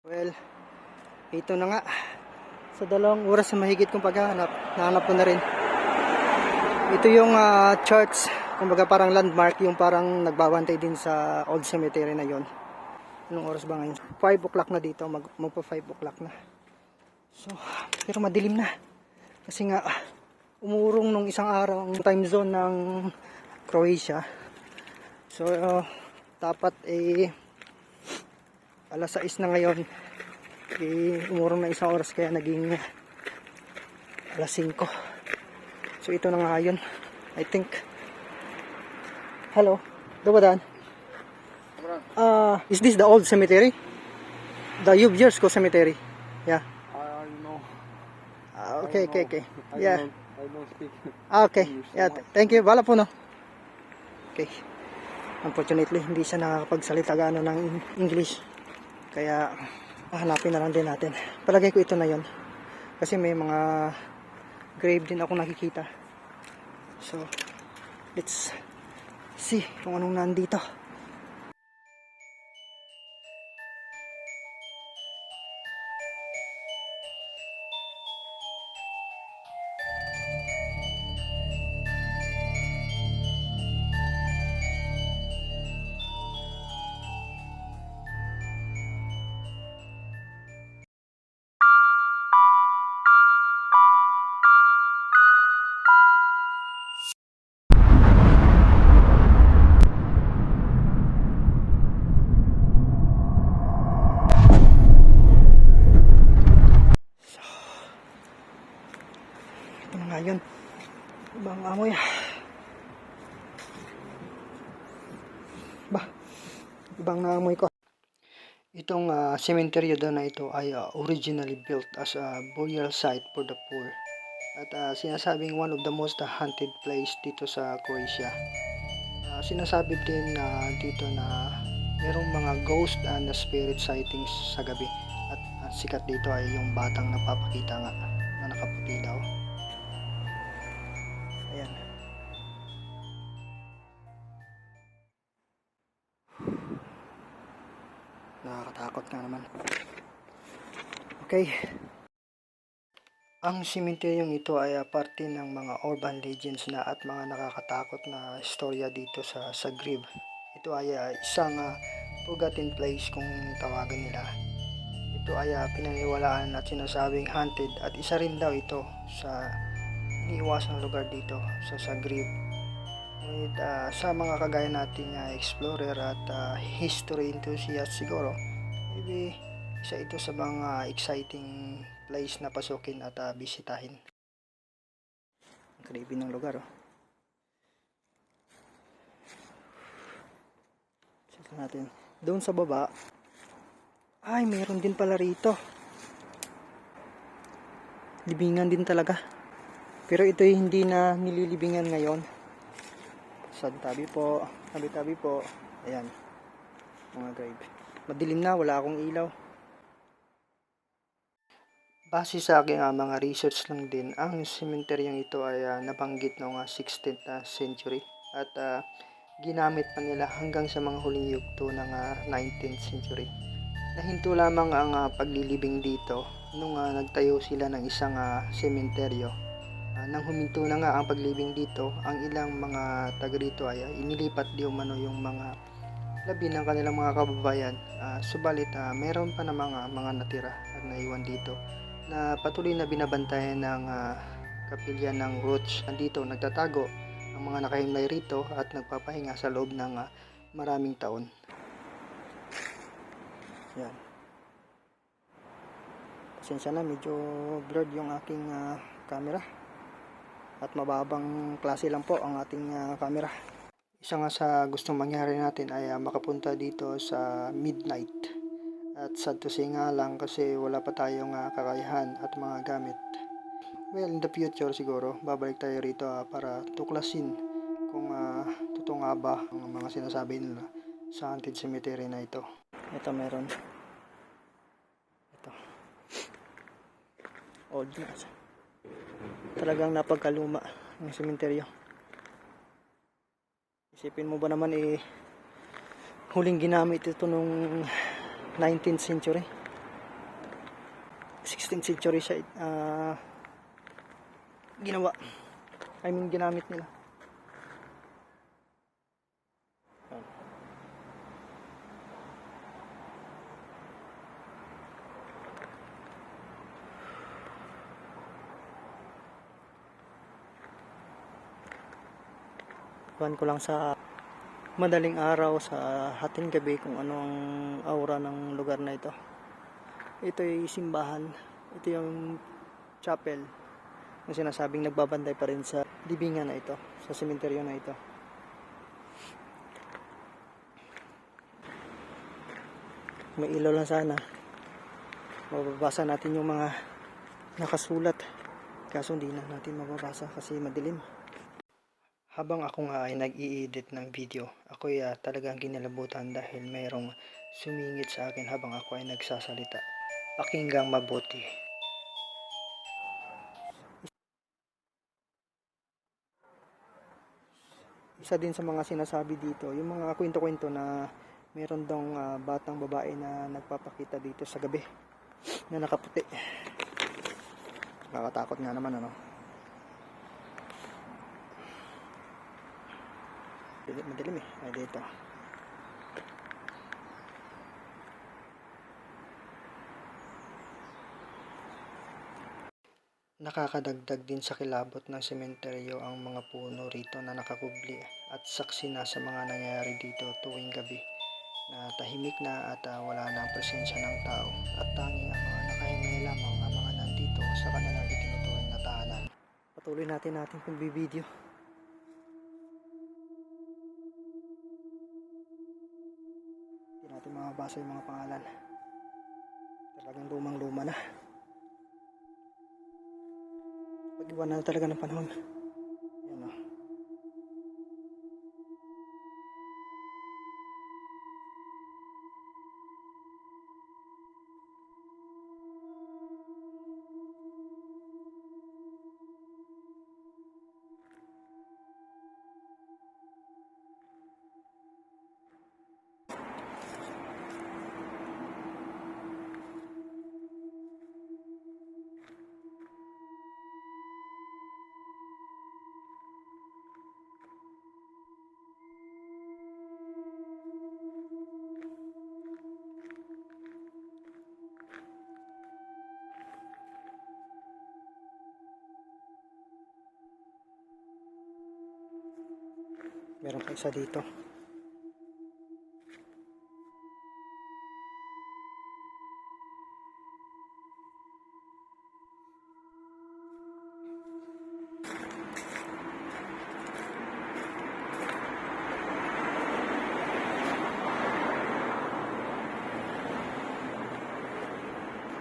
Well, ito na nga. Sa dalawang oras na mahigit kong paghahanap, nahanap ko na rin. Ito yung ah, church, kumbaga parang landmark, yung parang nagbabantay din sa old cemetery na yon. Anong oras ba ngayon? 5 o'clock na dito, mag, magpa 5 o'clock na. So, pero madilim na. Kasi nga, umurong nung isang araw ang time zone ng Croatia. So, uh, dapat eh, alas 6 na ngayon. Eh, umurong na isang oras kaya naging alas 5. So, ito na nga yun. I think. Hello? Dumadaan? Uh, is this the old cemetery? The Yubjersko cemetery? Yeah. I know. Ah, okay, okay, okay. I Yeah. don't, I don't speak. Ah, okay. English so Yeah, th- thank you. Bala po, no? Okay. Unfortunately, hindi siya nakakapagsalita gaano ng Eng- English. Kaya, hanapin na lang din natin. Palagay ko ito na yon Kasi may mga grave din ako nakikita. So, let's see kung anong nandito. Amoy. Ba, ibang naamoy ko. Itong uh, cemetery daw na ito ay ah, originally built as a burial site for the poor. At ah, sinasabing one of the most haunted place dito sa Croatia. Ah, sinasabi din na dito na merong mga ghost and spirit sightings sa gabi. At ang sikat dito ay yung batang napapakita nga na nakaputi daw. Nakakatakot nga naman. Okay. Ang simentaryong ito ay parte ng mga urban legends na at mga nakakatakot na istorya dito sa Zagreb. Ito ay ah, isang ah, forgotten place kung tawagan nila. Ito ay ah, pinaniwalaan at sinasabing haunted at isa rin daw ito sa iniiwasang lugar dito sa Zagreb. Ngunit ah, sa mga kagaya nating ah, explorer at ah, history enthusiast siguro, maybe isa ito sa mga exciting place na pasukin at ah, bisitahin. Ang creepy ng lugar oh. Check natin. Doon sa baba, ay meron din pala rito. Libingan din talaga. Pero ito hindi na nililibingan ngayon. Sa tabi po, tabi-tabi po. Ayan. Mga grave. Madilim na, wala akong ilaw. Base sa aking ah, mga research lang din, ang sementeryong ito ay ah, nabanggit noong ah, 16th na century at ah, ginamit pa nila hanggang sa mga huling yugto ng ah, 19th century. Nahinto lamang ang ah, paglilibing dito nung ah, nagtayo sila ng isang ah, sementeryo. Ah, nang huminto na nga ang paglibing dito, ang ilang mga taga rito ay ah, inilipat di umano yung mga labi ng kanilang mga kababayan. Ah, subalit ah, meron pa na mga, mga natira at naiwan dito na patuloy na binabantayan ng ah, kapilya ng Roach. Andito nagtatago ang mga nakahimlay rito at nagpapahinga sa loob ng ah, maraming taon. Yan. Pasensya na, medyo blurred yung aking ah, camera. At mababang klase lang po ang ating ah, camera. Isa nga sa gustong mangyari natin ay ah, makapunta dito sa midnight. At sad to say nga lang kasi wala pa tayong ah, kakayahan at mga gamit. Well, in the future siguro, babalik tayo rito ah, para tuklasin kung uh, totoo nga ba ang mga sinasabi nila sa haunted cemetery na ito. Ito meron. Ito. Old na. Talagang napagkaluma ng sementeryo. Isipin mo ba naman eh huling ginamit ito nung 19th century. 16th century siya ah, ginawa. I mean, ginamit nila. Kuhan ko lang sa madaling araw sa hating gabi kung ano ang aura ng lugar na ito. Ito ay simbahan. Ito yung chapel na sinasabing nagbabantay pa rin sa libingan na ito, sa sementeryo na ito. May ilaw lang sana. Mababasa natin yung mga nakasulat. Kaso hindi na natin mababasa kasi madilim. Habang ako nga ay nag-i-edit ng video, ako ay ah, talagang kinalabutan dahil mayroong sumingit sa akin habang ako ay nagsasalita. Pakinggang mabuti. Isa din sa mga sinasabi dito, yung mga kwento-kwento na meron daw ah, batang babae na nagpapakita dito sa gabi na nakaputi. Nakakatakot nga naman ano. Dilim, madilim eh. Ay, dito. Nakakadagdag din sa kilabot ng sementeryo ang mga puno rito na nakakubli at saksi na sa mga nangyayari dito tuwing gabi na tahimik na at ah, wala na ang presensya ng tao at tanging ang mga nakahimay lamang ang mga nandito sa kanilang itinuturing na tahanan. Patuloy natin natin pagbibideo. Hindi natin makabasa yung mga pangalan. Talagang lumang-luma na. Pag-iwan na talaga ng panahon. Meron pa isa dito.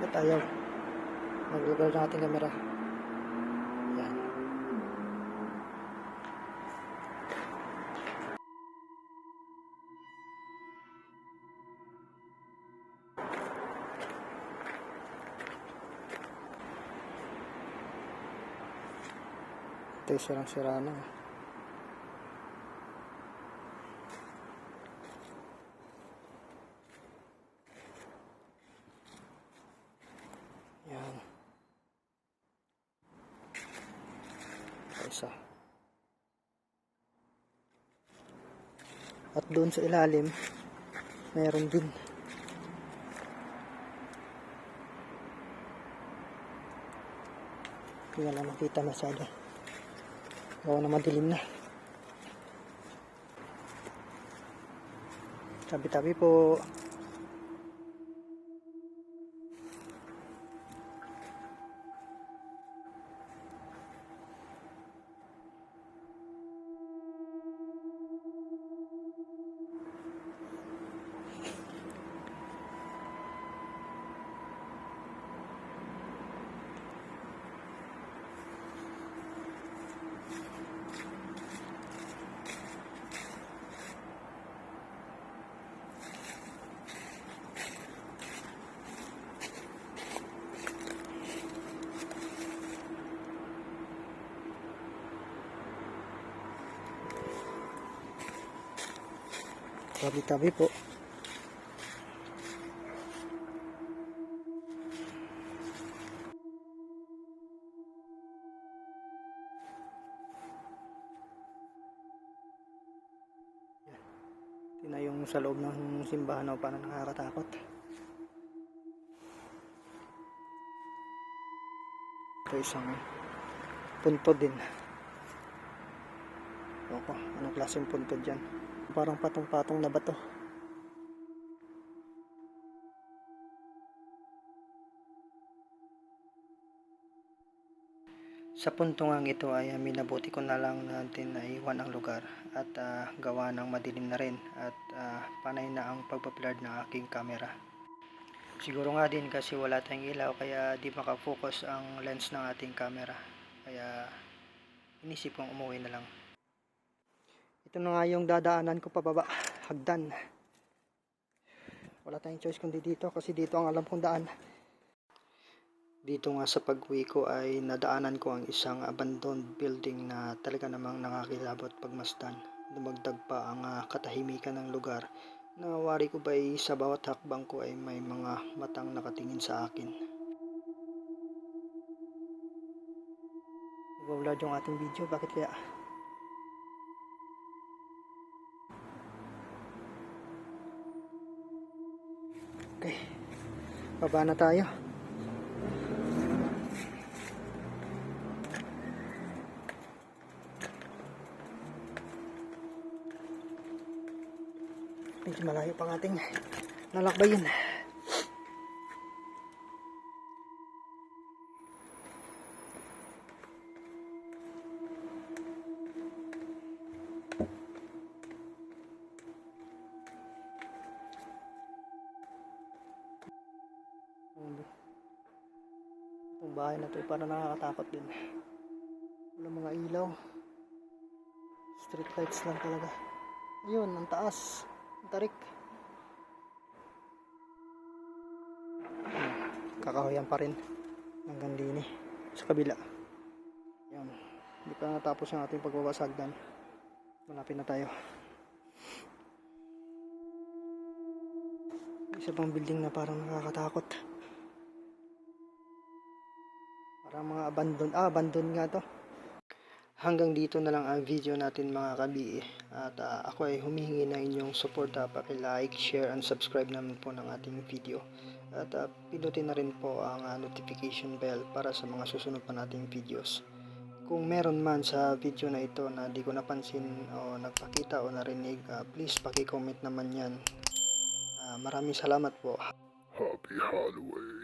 Ba't ayaw? Mag-lugar na ating Ito yung sirang-sira na. Yan. Ito isa. At doon sa ilalim, meron din. Hindi na lang makita masyado. Gawa na madilim na. Tabi-tabi po. Tabi-tabi po. Yan na yung sa loob ng simbahan o parang nakakatakot. Ito isang punto din. Ako, anong klaseng punto dyan? Parang patong-patong na bato. Sa puntong ito ay uh, minabuti ko na lang natin na iwan ang lugar at ah, gawa ng madilim na rin at ah, panay na ang pagpaplard ng aking camera. Siguro nga din kasi wala tayong ilaw kaya di makafocus ang lens ng ating camera. Kaya inisip kong umuwi na lang. Ito na nga yung dadaanan ko pababa, hagdan. Wala tayong choice kundi dito kasi dito ang alam kong daan. Dito nga sa pag-uwi ko ay nadaanan ko ang isang abandoned building na talaga namang nakakilabot pagmasdan. Dumagdag pa ang ah, katahimikan ng lugar na wari ko ba sa bawat hakbang ko ay may mga matang nakatingin sa akin. Nag-vlog yung ating video, bakit kaya? Okay, baba na tayo. Medyo malayo pang ating nalakbayin. Bahay na to ay parang nakakatakot din. Walang mga ilaw. Street lights lang talaga. Ayun, ang taas. Ang tarik. Kakahoyan pa rin. Hanggang dini. Sa kabila. Yan. Hindi pa natapos ang ating pagbabasagdan. Malapit na tayo. Isa pang building na parang nakakatakot. Parang mga abandon. Ah, abandon nga to. Hanggang dito na lang ang video natin mga kabi. At ah, ako ay humihingi ng inyong suporta. Paki-like, share, and subscribe naman po ng ating video. At ah, pinutin na rin po ang ah, notification bell para sa mga susunod pa nating videos. Kung meron man sa video na ito na di ko napansin o nagpakita o narinig, ah, please paki-comment naman yan. Ah, maraming salamat po. Happy Halloween.